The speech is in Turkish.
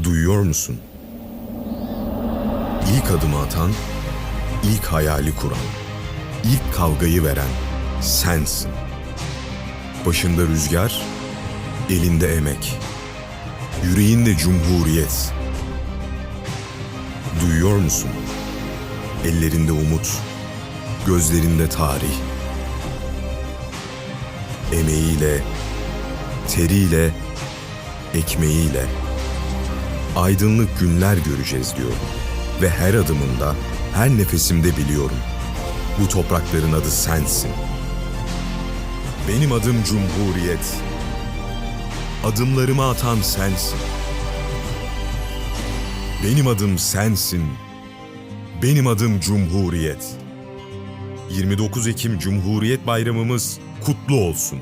Duyuyor musun? İlk adımı atan, ilk hayali kuran, ilk kavgayı veren sensin. Başında rüzgar, elinde emek, yüreğinde cumhuriyet. Duyuyor musun? Ellerinde umut, gözlerinde tarih. Emeğiyle, teriyle, ekmeğiyle aydınlık günler göreceğiz diyorum. Ve her adımımda, her nefesimde biliyorum. Bu toprakların adı sensin. Benim adım Cumhuriyet. Adımlarımı atan sensin. Benim adım sensin. Benim adım Cumhuriyet. 29 Ekim Cumhuriyet Bayramımız kutlu olsun.